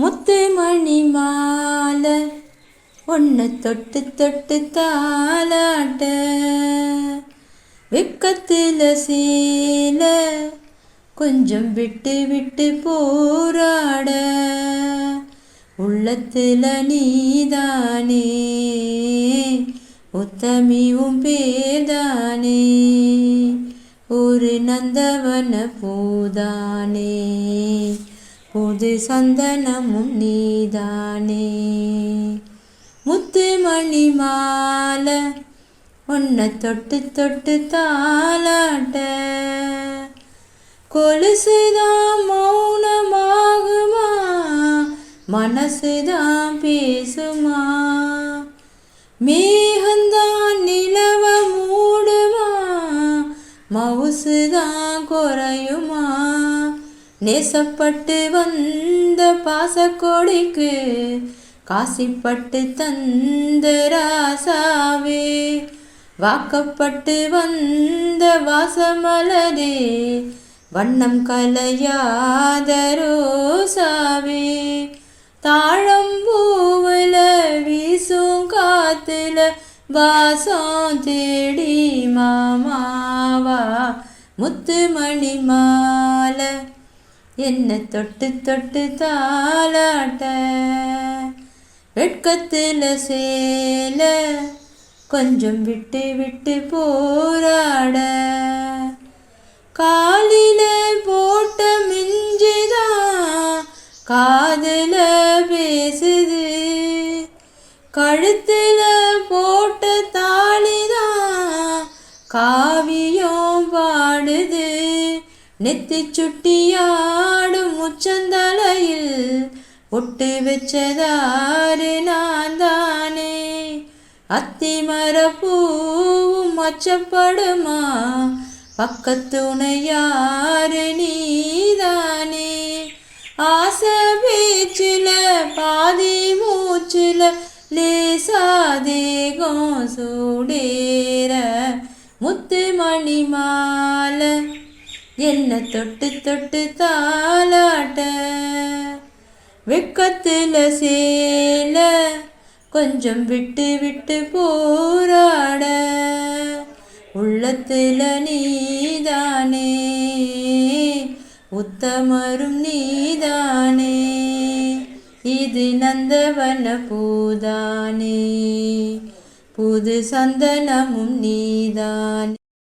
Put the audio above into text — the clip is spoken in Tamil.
முத்து மணி மாலை ஒன்று தொட்டு தொட்டு தாளாட்ட. வெக்கத்தில் சீல கொஞ்சம் விட்டு விட்டு போராட. உள்ளத்தில் நீதானே உத்தமியும் பேதானே. ஒரு நந்தவன பூதானே. புது சந்தனமும் நீதானே. முத்து மணி மாலை உன்னை தொட்டு தொட்டு தாளாட்ட. கொலுசுதான் மௌனமாகுமா? மனசுதான் பேசுமா? மேகந்தான் நிலவ மூடுமா? மவுசுதான் குறையுமா? நேசப்பட்டு வந்த பாசக்கொடிக்கு காசிப்பட்டு தந்த ராசாவே. வாக்கப்பட்டு வந்த வாசமலரே வண்ணம் கலையாத ரோசாவே. தாழம்பூவில் வீசும் காத்துல வாசம் தேடி மாமாவா முத்துமணி மாலை என்ன தொட்டு தொட்டு தாளாட்ட. வெட்கத்தில் சேல கொஞ்சம் விட்டு விட்டு போராட. காலில போட்ட மிஞ்சுதான் காதில் பேசுது. கழுத்தில் போட்ட தாளிதான் காவியம் பாடுது. நெத்தி சுட்டியாடும் முச்சந்தலையில் ஒட்டு வச்சதாரு நான் தானே அத்திமர பூவும் மச்சப்படுமா பக்கத்துணையாரு நீதானே. ஆசை பேச்சில பாதி மூச்சில லேசாதேகம் சூடேற முத்து மணி மாலை என்ன தொட்டு தொட்டு தாளாட்ட வெக்கத்தில் சேல கொஞ்சம் விட்டு விட்டு போராட. உள்ளத்தில் நீதானே உத்தமரும் நீதானே இது நந்தவன பூதானே புது சந்தனமும் நீதானே.